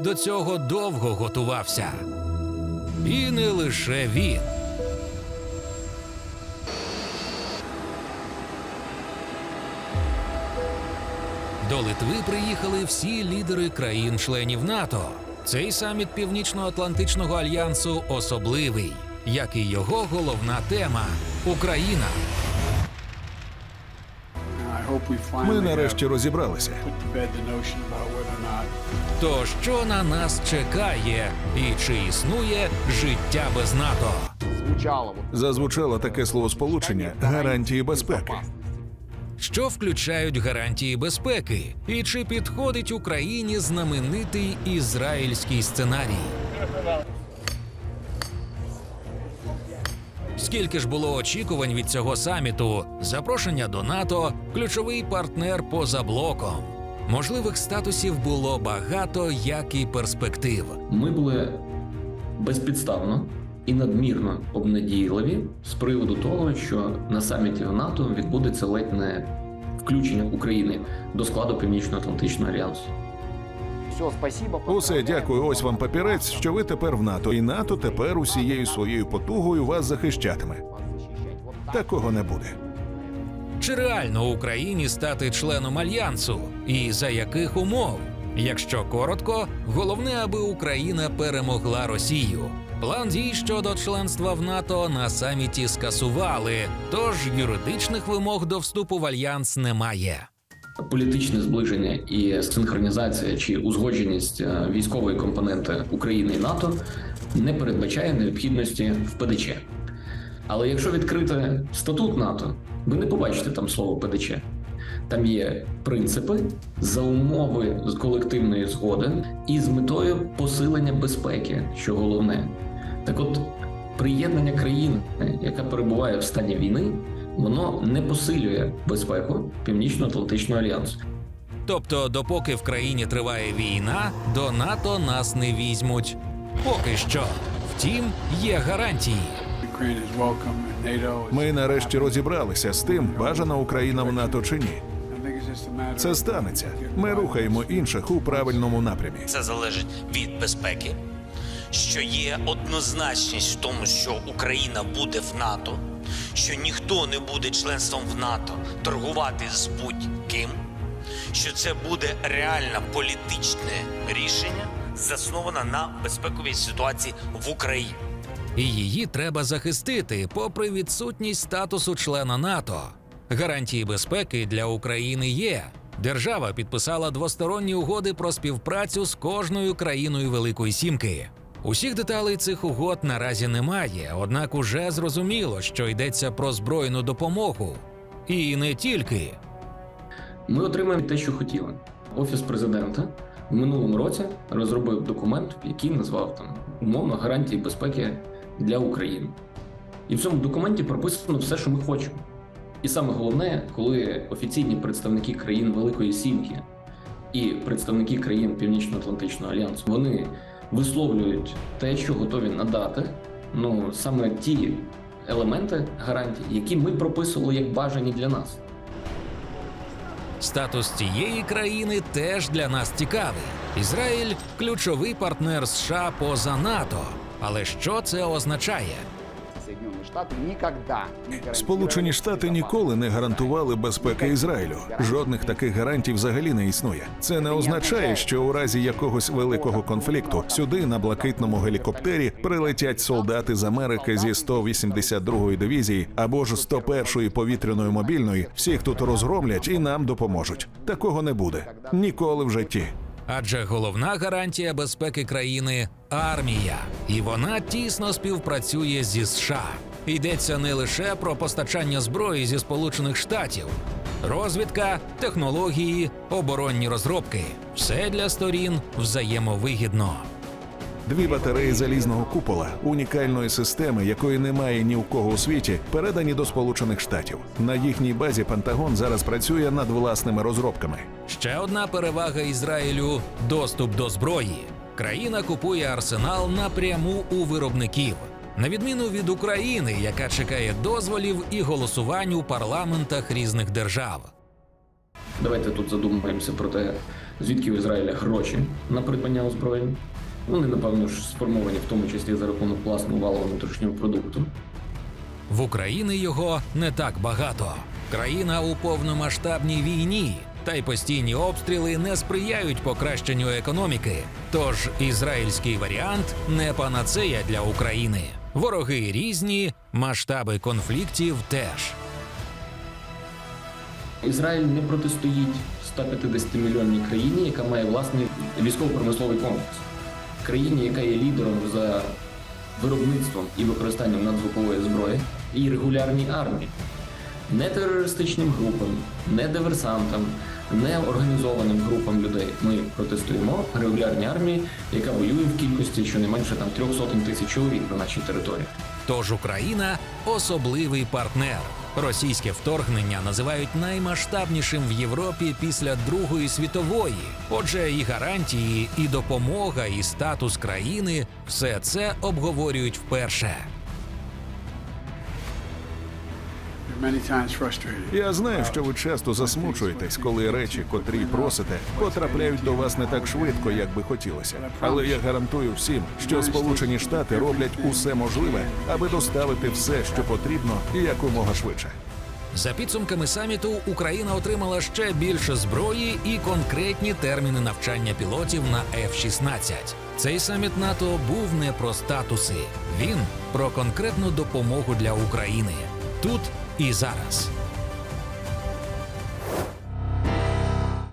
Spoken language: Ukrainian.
До цього довго готувався. І не лише він. До Литви приїхали всі лідери країн-членів НАТО. Цей саміт Північно-Атлантичного альянсу особливий, як і його головна тема Україна. Ми нарешті розібралися. То що на нас чекає, і чи існує життя без НАТО? звучало. Зазвучало таке словосполучення гарантії безпеки. Що включають гарантії безпеки, і чи підходить Україні знаменитий ізраїльський сценарій? Скільки ж було очікувань від цього саміту? Запрошення до НАТО, ключовий партнер поза блоком. Можливих статусів було багато, як і перспектив. Ми були безпідставно і надмірно обнадійливі з приводу того, що на саміті в НАТО відбудеться ледь не включення України до складу Північно-Атлантичного альянсу. Все, спасибо. Усе дякую. Ось вам папірець, що ви тепер в НАТО, і НАТО тепер усією своєю потугою вас захищатиме. Такого не буде. Чи реально Україні стати членом альянсу? І за яких умов? Якщо коротко, головне, аби Україна перемогла Росію. План дій щодо членства в НАТО на саміті скасували, тож юридичних вимог до вступу в альянс немає. Політичне зближення і синхронізація чи узгодженість е, військової компоненти України і НАТО не передбачає необхідності в ПДЧ. Але якщо відкрити статут НАТО, ви не побачите там слово ПДЧ. Там є принципи за умови з колективної згоди і з метою посилення безпеки, що головне. Так от, приєднання країни, яка перебуває в стані війни, воно не посилює безпеку Північно-Атлантичного альянсу. Тобто, допоки в країні триває війна, до НАТО нас не візьмуть. Поки що. Втім, є гарантії. Ми нарешті розібралися з тим, бажана Україна в НАТО чи ні. Це станеться. Ми рухаємо інших у правильному напрямі. Це залежить від безпеки, що є однозначність в тому, що Україна буде в НАТО, що ніхто не буде членством в НАТО торгувати з будь-ким, що це буде реальне політичне рішення, засноване на безпековій ситуації в Україні. Її треба захистити, попри відсутність статусу члена НАТО. Гарантії безпеки для України є. Держава підписала двосторонні угоди про співпрацю з кожною країною Великої Сімки. Усіх деталей цих угод наразі немає, однак уже зрозуміло, що йдеться про збройну допомогу. І не тільки. Ми отримаємо те, що хотіли. Офіс президента в минулому році розробив документ, який назвав там умовно гарантії безпеки для України. І в цьому документі прописано все, що ми хочемо. І саме головне, коли офіційні представники країн Великої Сімки і представники країн Північно-Атлантичного альянсу вони висловлюють те, що готові надати, ну саме ті елементи гарантій, які ми прописували як бажані для нас. Статус цієї країни теж для нас цікавий. Ізраїль ключовий партнер США поза НАТО. Але що це означає? Сполучені Штати ніколи не гарантували безпеки Ізраїлю. Жодних таких гарантій взагалі не існує. Це не означає, що у разі якогось великого конфлікту сюди на блакитному гелікоптері прилетять солдати з Америки зі 182-ї дивізії або ж 101-ї повітряної мобільної. Всіх тут розгромлять і нам допоможуть. Такого не буде ніколи в житті. Адже головна гарантія безпеки країни армія, і вона тісно співпрацює зі США. Йдеться не лише про постачання зброї зі Сполучених Штатів, розвідка, технології, оборонні розробки все для сторін взаємовигідно. Дві батареї залізного купола, унікальної системи, якої немає ні у кого у світі, передані до Сполучених Штатів. На їхній базі Пентагон зараз працює над власними розробками. Ще одна перевага Ізраїлю доступ до зброї. Країна купує арсенал напряму у виробників, на відміну від України, яка чекає дозволів і голосувань у парламентах різних держав. Давайте тут задумаємося про те, звідки у Ізраїля гроші на придбання озброєнь. Вони, напевно ж, сформовані в тому числі за рахунок власного валового внутрішнього продукту. В Україні його не так багато. Країна у повномасштабній війні, та й постійні обстріли не сприяють покращенню економіки. Тож ізраїльський варіант не панацея для України. Вороги різні, масштаби конфліктів теж. Ізраїль не протистоїть 150 мільйонній країні, яка має власний військово-промисловий комплекс. Країні, яка є лідером за виробництвом і використанням надзвукової зброї і регулярній армії. Не терористичним групам, не диверсантам, не організованим групам людей. Ми протестуємо регулярній армії, яка воює в кількості щонайменше там трьох сотень тисяч чоловік на нашій території. Тож Україна особливий партнер. Російське вторгнення називають наймасштабнішим в Європі після Другої світової. Отже, і гарантії, і допомога, і статус країни все це обговорюють вперше. Я знаю, що ви часто засмучуєтесь, коли речі, котрі просите, потрапляють до вас не так швидко, як би хотілося. Але я гарантую всім, що Сполучені Штати роблять усе можливе, аби доставити все, що потрібно, і якомога швидше. За підсумками саміту Україна отримала ще більше зброї і конкретні терміни навчання пілотів на F-16. Цей саміт НАТО був не про статуси, він про конкретну допомогу для України тут і зараз.